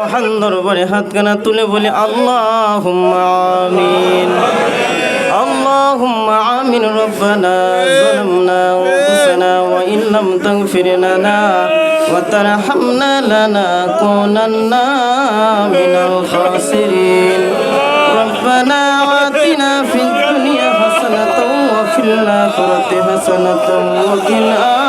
মহান দরবারে হাতখানা তুলে বলি আল্লাহ আমিন اللهم آمين ربنا ظلمنا أنفسنا وإن لم تغفر لنا وترحمنا لنكونن من الخاسرين ربنا آتنا في الدنيا حسنة وفي الآخرة حسنة وقنا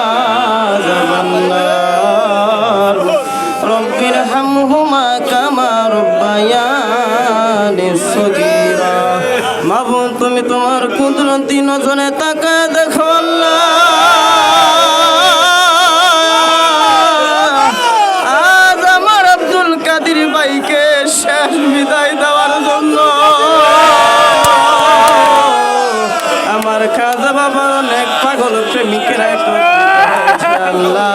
আল্লাহ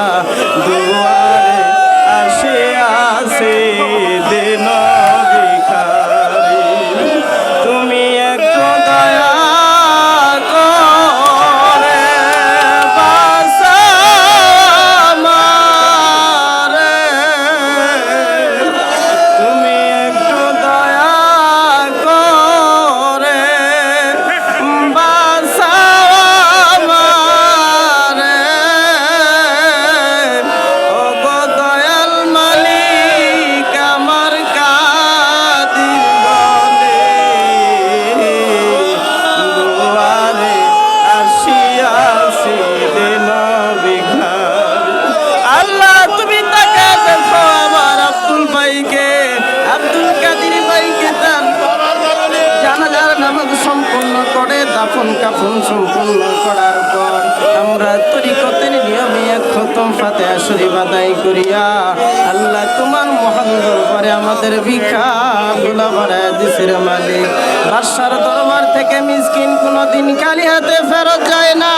দাফন কাফন সম্পূর্ণ করার পর আমরা তরিকতের নিয়মে খতম ফাতে আসরি বাদাই করিয়া আল্লাহ তোমার মহান দরবারে আমাদের ভিক্ষা গুলা ভরায় দিসের মালিক। বাদশার দরবার থেকে মিসকিন কোনো দিন খালি হাতে ফেরত যায় না।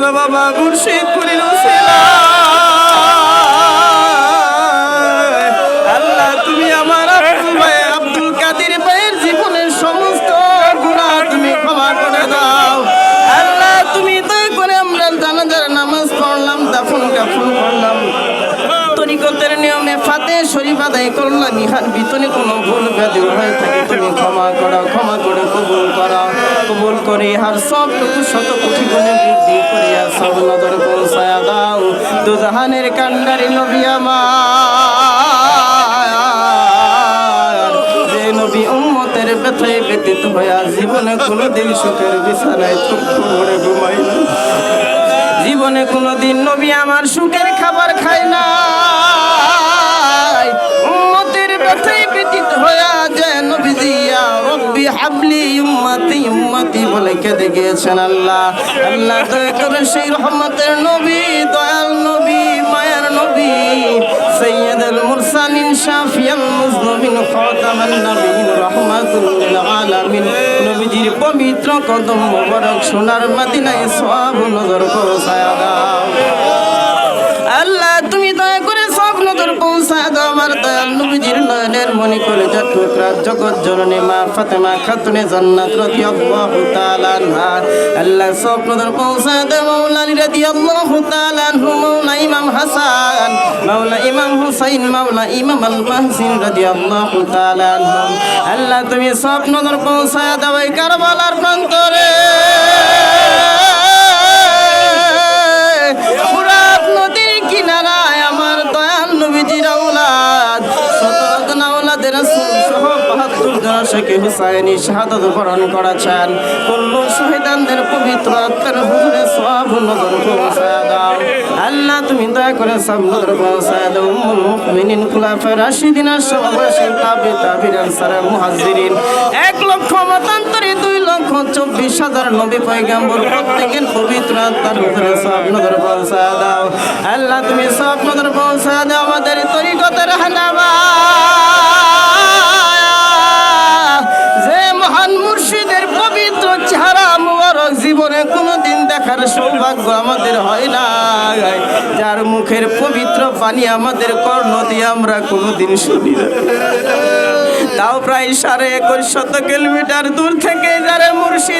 খাজা বাবা, মুর্শিদ পুরীর আল্লাহ, তুমি আমার আব্দুল কাদের ভাইয়ের জীবনের সমস্ত গুণা তুমি ক্ষমা করে দাও। আল্লাহ, তুমি দয়া করে আমরা জানাজার নামাজ পড়লাম, দাফন কাফন করলাম। তরিকতের নিয়মে ফাতে শরীফ আদায় করলাম ইহার ভিতরে কোনো ভুল ব্যাধি হয়ে থাকে। তুমি ক্ষমা করো, ক্ষমা করে কবুল করো। কবুল করে ইহার সবটুকু শত কোটি গুণে বৃদ্ধি দাও। দুজাহানের কান্ডারি নবী আমার। যে নবী উম্মতের ব্যথায় ব্যতীত হইয়া জীবনে কোনোদিন সুখের বিছানায় চক্ষু ভরে ঘুমাই জীবনে কোনোদিন নবী আমার সুখের খাবার খায় না উম্মতের ব্যথায় হাবলি উম্মতি উম্মতি বলে কেঁদে গিয়েছেন আল্লাহ। আল্লাহ দয়া করে সেই রহমতের নবী, দয়াল নবী, মায়ার নবী, সৈয়দুল মুরসালিন, শাফিয়াল মুজনুবিন খাতামান নবীন রহমাতুল আলামিন। নবীজির পবিত্র কদম মুবারক সোনার মদিনায় সওয়াব নজর করো ছায়া দাও। জগৎ জননী মা ফাতেমা খাতুনে জান্নাত রাদিয়াল্লাহু তাআলা আনহা। আল্লাহ সব নজর পৌঁছায় দাও মাওলা রাদিয়াল্লাহু তাআলা আনহু, মাওলা ইমাম হাসান, মাওলা ইমাম হুসাইন, মাওলা ইমাম আল মাহসিন রাদিয়াল্লাহু তাআলা তুমি সব নজর পৌঁছায় দাও কারবালার প্রান্তরে। শেখ হুসাইনি শাহাদত বরণ করেছেন। শহীদানদের পবিত্র আত্মার হুজুরে সব নজর পৌঁছায় দাও। আল্লাহ, তুমি দয়া করে সব নজর পৌঁছায় দাও। উম্মুল মুমিনিন খুলাফা রাশিদিন তাবি তাবির আনসার মুহাজ্জিরিন এক লক্ষ মতান্তরে দুই লক্ষ চব্বিশ হাজার নবী পয়গাম্বর প্রত্যেকের পবিত্র আত্মার হুজুরে সব নজর পৌঁছায় দাও। আল্লাহ, তুমি সব নজর পৌঁছায় দাও। আমাদের মুখের পবিত্র পানি আমাদের কর্ণ দিয়ে আমরা কোনোদিন শুনি না। তাও প্রায় সাড়ে একুশ শত কিলোমিটার দূর থেকে যারা মুর্শিদ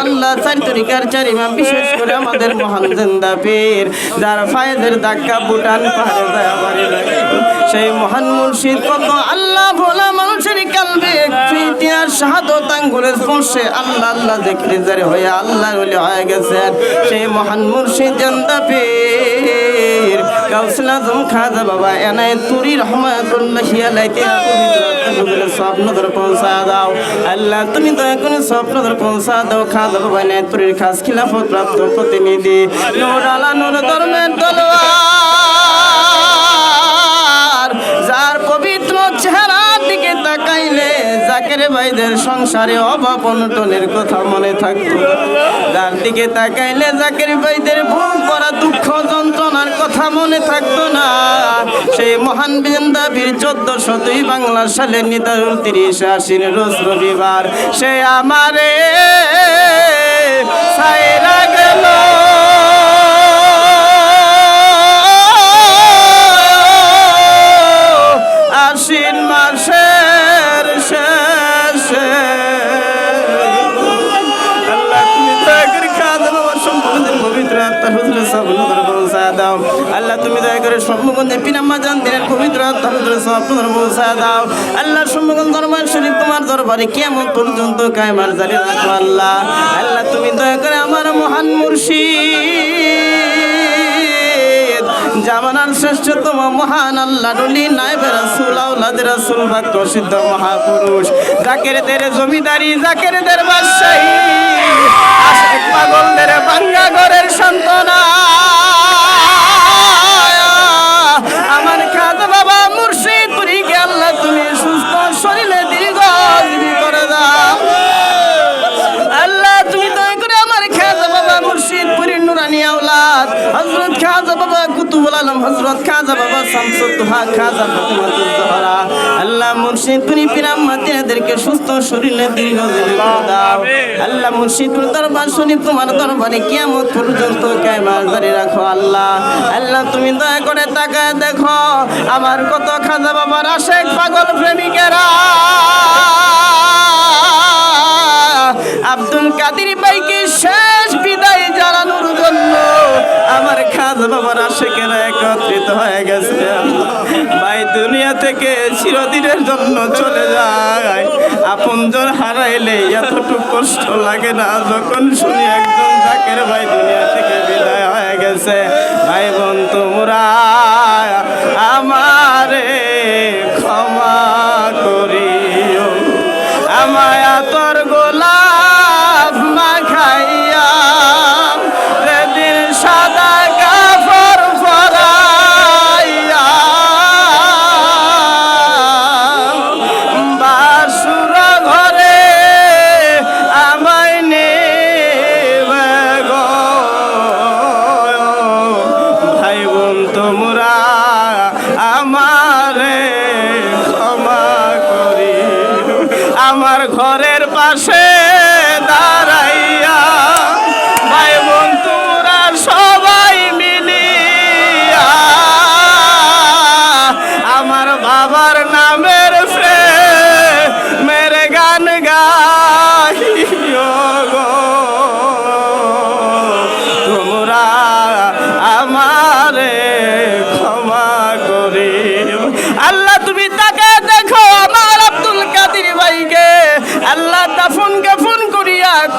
আল্লাহ তরিকার বিশেষ করে আমাদের মহান যার সেই মহান মুর্শিদ কত আল্লাহ ভোলা মানুষের আল্লাহ আল্লাহ হয়ে আল্লাহ হয়ে গেছেন। সেই মহান মুর্শিদ জান্দা পীর কাউসিল আজম খাজা বাবা এনাই তুরি রহমাতুল্লাহ আলাইহি স্বপ্ন ধরে পৌঁছা দাও। আল্লাহ, তুমি দয়া করে স্বপ্ন ধরে পৌঁছা দাও। খাজা বাবা এনাই তুরির খাস খিলাফত প্রাপ্ত প্রতিনিধি। নূর আলা নূর ধর্মের তলোয়ার, যার পবিত্র চেহারার দিকে তাকাইলে জাকের ভাইদের সংসারে অভাব অনটনের কথা মনে থাকতো। যার দিকে তাকাইলে জাকের ভাইদের ভোগ করা দুঃখ কথা মনে থাকতো না। সেই মহান বৃন্দাবীর চোদ্দ শতই বাংলা সালে নিদারুল তিরিশ আশ্বিন রোজ রবিবার। সে আমারে সাইরা সম্মুখে পিনাম্মা জান দিনের পবিত্র আল্লাহ সম্মুখে দরবার শরীফ তোমার দরবারে কেমন পর্যন্ত কায়মার জারি রাখো আল্লাহ। আল্লাহ, তুমি দয়া করে আমার মহান মুর্শিদ, জামানার শ্রেষ্ঠতম মহান আল্লাহ রুলি নাইবে রাসূল আউলাদ রাসূল ভক্ত সিদ্ধ মহাপুরুষ। জাকের তেরে জমিদারি, জাকের দের বাদশাহী, আশিক পাগলদের বাঙ্গা ঘরের সন্তানা কুতুবুল আলম হযরত খাজা বাবা শামসুদ দুহা খাজা জোহরা আল্লাহ মুর্শিদ পুরী পিরাম মাতিয়াদেরকে সুস্থ শরীরে দীর্ঘ জীবী করে দাও আল্লাহ মুর্শিদ পুরী দরবার শরীফ তোমার দরবারে কিয়ামত পর্যন্ত কায়মা জারি রাখো আল্লাহ। আল্লাহ তুমি দয়া করে তাকায় দেখো, আমার কত খাজা বাবার আশেক পাগল প্রেমিকেরা। আব্দুল কাদির ভাইকে শেষ বাবার আশেকেরা একত্রিত হয়ে গেছে। ভাই, দুনিয়া থেকে চিরদিনের জন্য চলে যায়। আপনজন হারাইলে এতটুকু কষ্ট লাগে না। যখন শুনি একজন জাকের ভাই, দুনিয়া থেকে বিদায় হয়ে গেছে।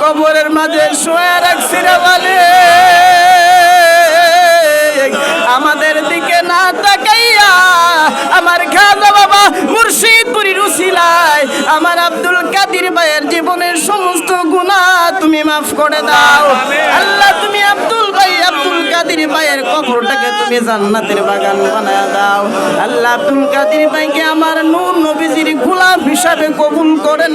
কবরের মাঝে শুয়ে রাখছি রে বলে। আমাদের দিকে না তাকাইয়া আমার খাজা বাবা মুর্শিদপুরীর উসিলায় আমার আব্দুল কাদির ভাইয়ের জীবনের সমস্ত গুণা তুমি মাফ করে দাও। আল্লাহ তুমি আব্দুল ভাই আব্দুল কাদির ভাইয়ের কবরটাকে তুমি জান্নাতের বাগান বানায় দাও। আল্লাহ আব্দুল কাদির ভাইকে আমার নূর নবীজির হিসাবে কবুল করে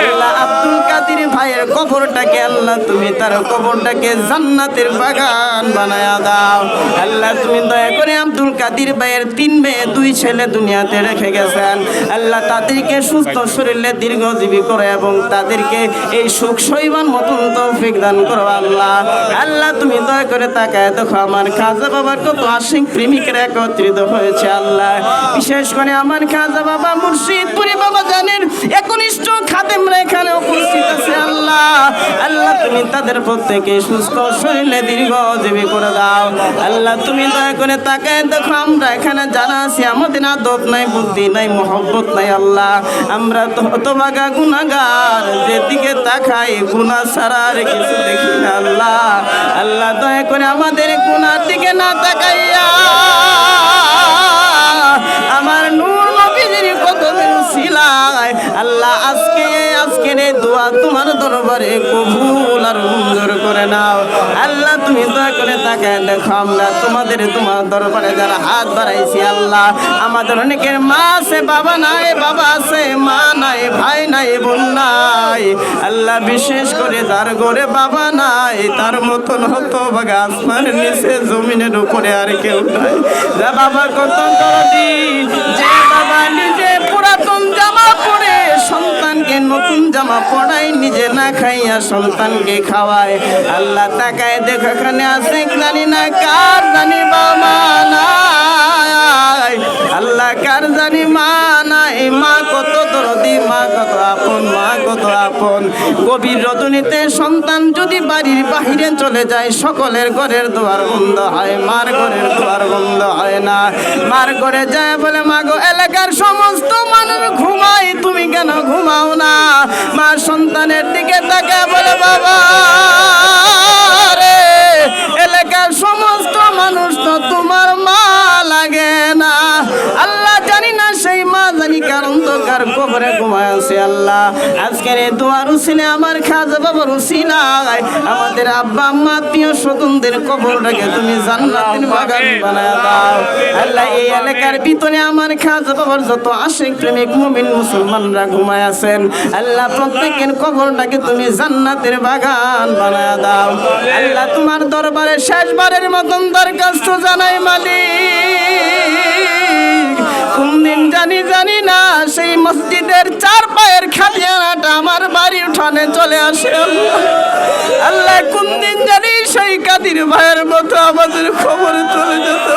আল্লাহ আব্দুল কাদির ভাইয়ের কবরটাকে আল্লাহ তুমি তার কবরটাকে জান্নাতের বাগান বানায় দাও। আল্লাহ তুমি দয়া করে আব্দুল কাদির ভাইয়ের তিন মেয়ে, দুই ছেলে দুনিয়াতে রেখে গেছেন। আল্লাহ তাদেরকে সুস্থ শরীরে দীর্ঘজীবী করে এবং তাদেরকে এই সুখ সইবান মতন তৌফিক দান করো আল্লাহ। আল্লাহ তুমি দয়া করে তাকায়, দেখো আমার খাজা বাবার কত আশিক প্রেমিকেরা একত্রিত হয়েছে আল্লাহ। বিশেষ করে আমার খাজা বাবা মুর্শিদপুরি বাবা জানেন একনিষ্ঠ খাদেমরা এখানে উপস্থিত আছে আল্লাহ। আল্লাহ, তুমি তাদের প্রত্যেকে সুস্থ শরীরে দীর্ঘজীবী করে দাও। আল্লাহ, তুমি দয়া করে তাকায়, দেখো আমরা এখানে যারা আছি, আমাদের আদব নাই, বুদ্ধি নাই, মোহব্বত নাই আল্লাহ। আমরা তো হতবাগা গুনাগার যেদিকে তাকাই, গুনাহ ছাড়া আর কিছু দেখি না আল্লাহ। আল্লাহ, দয়া করে আমাদের গুণার দিকে না তাকাইয়া আমার নূর নবীজির দিন ছিলায় আল্লাহ আজকে আজকের দোয়া তোমার দরবারে কবুল আর মঞ্জুর করে নাও। আল্লাহ, তুমি দয়া করে তাকে দেখো আমরা। তোমাদের তোমার দরবারে যারা হাত বাড়াইছি আল্লাহ, আমাদের অনেকের মা আছে, বাবা নাই, বাবা আছে, মা নাই, ভাই নাই, বোন নাই। আল্লাহ, বিশেষ করে যার ঘরে বাবা নাই, তার মতন হতো বাগা আসমানের নিচে, জমিনের উপরে আর কেউ নাই। যা বাবা কত দরদি যে বাবা নিজে পুরাতন জামা পরে সন্তানকে নতুন জামা পড়াই নিজে না খাইয়া সন্তানকে খাওয়ায়। আল্লাহ তাকায়, দেখো এখানে আছে জানি না, কার জানি বাবা আল্লাহ কার জানি মা নাই, মা কত দরদি, মা কত আপন, মা কত আপন। গভীর রজনীতে সন্তান যদি বাড়ির বাহিরে চলে যায়, সকলের ঘরের দুয়ার বন্ধ হয়, মার ঘরের দুয়ার বন্ধ হয় না। মার ঘরে যায় বলে মাগো এলাকার সমস্ত মানুষ ঘুমাই তুমি কেন ঘুমাও না। মা সন্তানের দিকে তাকে বলে বাবা রে এলাকার সমস্ত মানুষ তো তোমার কারণ তো কার কবরে ঘুমায় আছে আল্লাহ। আজকের এই দোয়ার উসিলে আমার খাজা বাবার উসিলায় আমাদের আব্বা আম্মা আত্মীয় স্বজনদের কবরটাকে তুমি জান্নাতের বাগান বানায় দাও। আল্লাহ এই এলাকার ভিতরে আমার খাজা বাবার যত আশিক প্রেমিক মুমিন মুসলমানরা ঘুমায় আছেন। আল্লাহ প্রত্যেকের কবরটাকে তুমি জান্নাতের বাগান বানায় দাও। আল্লাহ তোমার দরবারে শেষবারের মতন দরখাস্ত জানাই মালিক। কোন দিন জানি জানি না, সেই মসজিদের চার পায়ের খালিয়ানাটা আমার বাড়ি উঠানে চলে আসে আল্লাহ। কোন দিন জানি সেই কাদির ভাইয়ের মতো আমাদের খবর চলে যেতে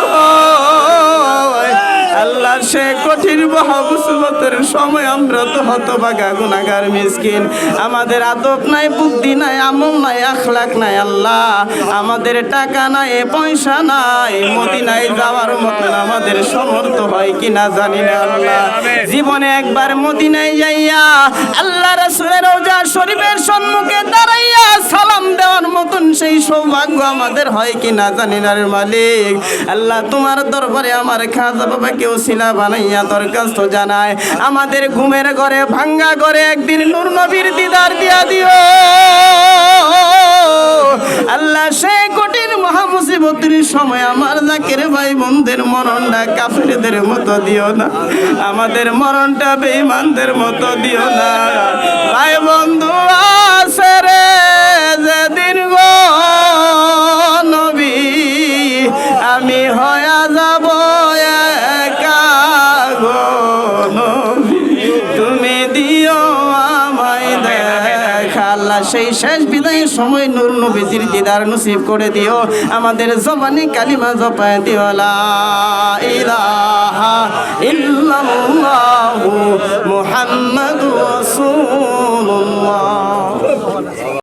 সে কঠিন মহামুসিবতের সময় আমরা তো হতবাগা গুনাগার মিসকিন। আমাদের আদব নাই, বুদ্ধি নাই, আমল নাই, আখলাক নাই, আল্লাহ। আমাদের টাকা নাই, পয়সা নাই, মদিনায় যাওয়ার মতন আমাদের সমর্থ হয় কিনা জানি না আল্লাহ। জীবনে একবার মদিনায় যাইয়া আল্লাহ রাসূলের রওজা শরীফের সম্মুখে দাঁড়াইয়া সালাম দেওয়ার মতন সেই সৌভাগ্য আমাদের হয় কিনা জানি না মালিক। আল্লাহ, তোমার দরবারে আমার খাজা বাবা কেউ শিলা বানাইয়া দরখাস্ত জানায়। আমাদের ঘুমের ঘরে ভাঙ্গা ঘরে একদিন নূর নবীর দিদার দিয়া দিও। আল্লাহ সেই কঠিন মহামুসিবতের সময় আমার জাকের ভাই বোনদের মরণটা কাফেরদের মতো দিও না। আমাদের মরণটা বেঈমানদের মতো দিও না। ভাই বন্ধু সেই শেষ বিদায়ের সময় নূর নবীজির দিদার নসিব করে দিও। আমাদের জবানি কালিমা জপায় দিও ইলাহা ইল্লাল্লাহু মুহাম্মাদুর রাসূলুল্লাহ।